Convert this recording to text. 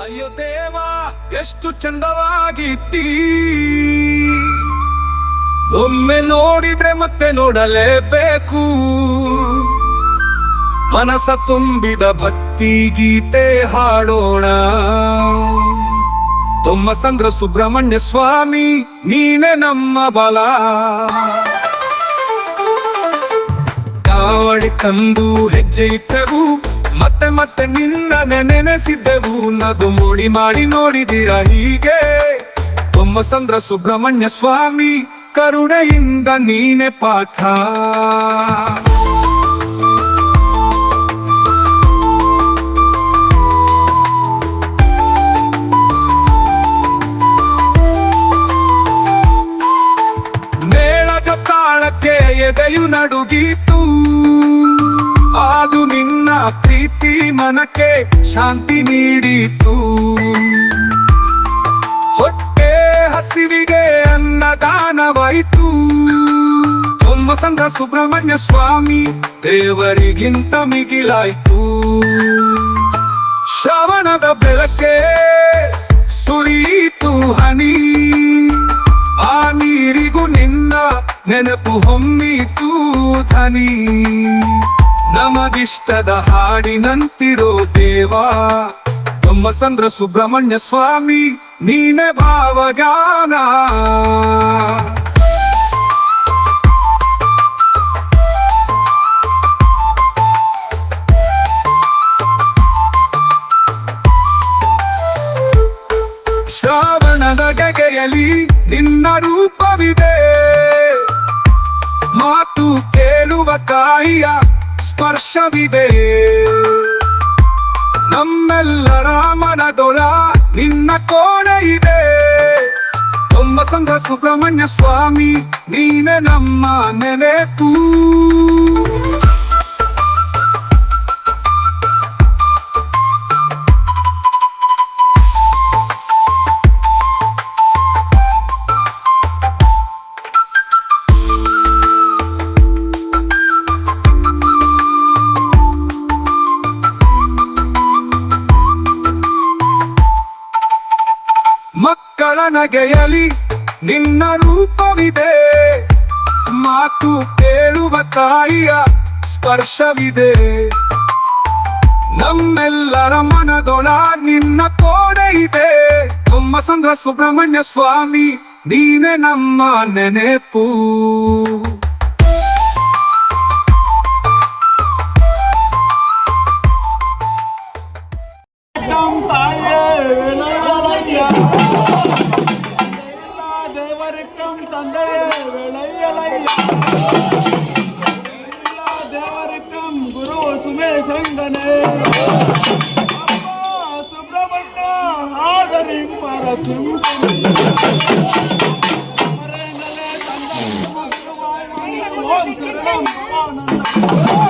ಅಯ್ಯೋ ದೇವ, ಎಷ್ಟು ಚಂದವಾಗಿತ್ತೀ. ಒಮ್ಮೆ ನೋಡಿದ್ರೆ ಮತ್ತೆ ನೋಡಲೇಬೇಕು. ಮನಸ ತುಂಬಿದ ಭಕ್ತಿ ಗೀತೆ ಹಾಡೋಣ. ತೊಮ್ಮಸಂದ್ರ ಸುಬ್ರಹ್ಮಣ್ಯ ಸ್ವಾಮಿ, ನೀನೆ ನಮ್ಮ ಬಲ. ಕಾವಡಿ ತಂದು ಹೆಜ್ಜೆ ಇಟ್ಟೆವು ಮತ್ತೆ ಮತ್ತೆ ನಿನ್ನ ನೆನೆಸಿದ್ದೆವು ನದು ಮೂಡಿ ಮಾಡಿ ನೋಡಿದಿರ ಹೀಗೆ? ಬೊಮ್ಮಸಂದ್ರ ಸುಬ್ರಹ್ಮಣ್ಯ ಸ್ವಾಮಿ, ಕರುಣೆಯಿಂದ ನೀನೆ ಪಾಠ. ಮೇಳದ ತಾಳಕ್ಕೆ ಎದೆಯು ನಡುಗೀತು. ಶಾಂತಿ ನೀಡಿತು. ಹೊಟ್ಟೆ ಹಸಿವಿಗೆ ಅನ್ನದಾನವಾಯಿತು. ಸಂಘ ಸುಬ್ರಹ್ಮಣ್ಯ ಸ್ವಾಮಿ ದೇವರಿಗಿಂತ ಮಿಗಿಲಾಯ್ತು. ಶ್ರವಣದ ಬೆಳಕೆ ಸುರಿಯಿತು ಹನಿ. ಆ ನೀರಿಗೂ ನಿನ್ನ ನೆನಪು ಹೊಮ್ಮಿತು ಧನಿ ನಮಗಿಷ್ಟದ ಹಾಡಿನಂತಿರೋ ದೇವಾ. ಸಂದ್ರ ಸುಬ್ರಹ್ಮಣ್ಯ ಸ್ವಾಮಿ ನೀನೆ ಭಾವಗಾನ. ಶ್ರಾವಣದ ನಿನ್ನ ರೂಪವಿದೆ. ಮಾತು ಕೇಳುವ ತಾಯಿಯ ಸ್ಪರ್ಶವಿದೆ. ನಮ್ಮೆಲ್ಲರ ಮನದೊಳ ನಿನ್ನ ಕೋಣೆ ಇದೆ. ತುಂಬ ಸಂಘ ಸುಬ್ರಹ್ಮಣ್ಯ ಸ್ವಾಮಿ ನೀನೆ ನಮ್ಮ ನೆನೆಪು. ಮಕ್ಕಳ ನಗೆಯಲಿ ನಿನ್ನ ರೂಪವಿದೆ. ಮಾತು ಕೇಳುವ ತಾಯಿಯ ಸ್ಪರ್ಶವಿದೆ. ನಮ್ಮೆಲ್ಲರ ಮನದೊಳ ನಿನ್ನ ಕೋಣೆ ಇದೆ. ಸುಬ್ರಹ್ಮಣ್ಯ ಸ್ವಾಮಿ, ನೀನೆ ನಮ್ಮ ನೆನೆಪು. Oh,